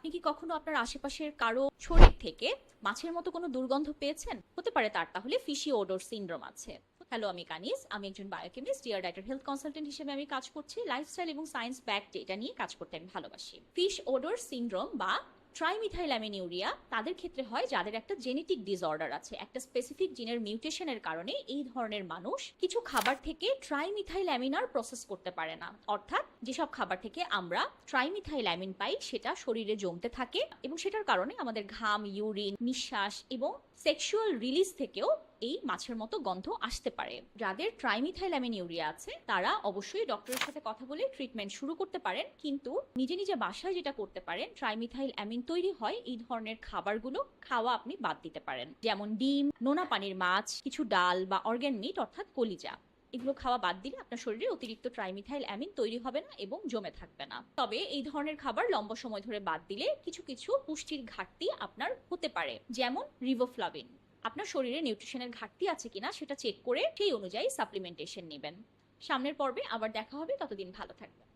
আপনি কি কখনো আপনার আশেপাশের কারও শরীর থেকে মাছের মতো কোনো দুর্গন্ধ পেয়েছেন? হতে পারে তার তাহলে ফিশি ওডোর সিন্ড্রোম আছে। হ্যালো, আমি কানিস। আমি একজন বায়োকেমিস্ট ডিয়ার ডাইটার হেলথ কনসালটেন্ট হিসেবে আমি কাজ করছি। লাইফস্টাইল এবং সায়েন্স ব্যাক ডেটা নিয়ে কাজ করতে আমি ভালোবাসি। ফিশ ওডোর সিন্ড্রোম বা ট্রাইমিথাইল্যামিনিউরিয়া তাদের ক্ষেত্রে হয় যাদের একটা জেনেটিক ডিসঅর্ডার আছে, একটা স্পেসিফিক জিনের মিউটেশনের কারণে এই ধরনের মানুষ কিছু খাবার থেকে ট্রাইমিথাইলামিনার প্রসেস করতে পারে না। অর্থাৎ যেসব খাবার থেকে আমরা ট্রাইমিথাইলামিন পাই, সেটা শরীরে জমতে থাকে এবং সেটার কারণে আমাদের ঘাম ইউরিন নিঃশ্বাস এবং সেক্সুয়াল রিলিজ থেকেও এই মাছের মতো গন্ধ আসতে পারে। যাদের ট্রাইমিথাইল্যামিনিউরিয়া আছে, তারা অবশ্যই ডক্টরের সাথে কথা বলে ট্রিটমেন্ট শুরু করতে পারেন। কিন্তু নিজে নিজে বাসায় যেটা করতে পারেন ট্রাইমিথাইল অ্যামিন তৈরি হয় এই ধরনের খাবারগুলো খাওয়া আপনি বাদ দিতে পারেন। যেমন ডিম, নোনা পানির মাছ, কিছু ডাল বা অর্গ্যান মিট অর্থাৎ কলিজা। এগুলো খাওয়া বাদ দিলে আপনার শরীরে অতিরিক্ত ট্রাইমিথাইল অ্যামিন তৈরি হবে না এবং জমে থাকবে না। তবে এই ধরনের খাবার লম্বা সময় ধরে বাদ দিলে কিছু কিছু পুষ্টির ঘাটতি আপনার হতে পারে, যেমন রিভোফ্লাভিন আপনার শরীরে নিউট্রিশনের ঘাটতি আছে কিনা সেটা চেক করে সেই অনুযায়ী সাপ্লিমেন্টেশন নেবেন। সামনের পর্বে আবার দেখা হবে, ততদিন ভালো থাকবেন।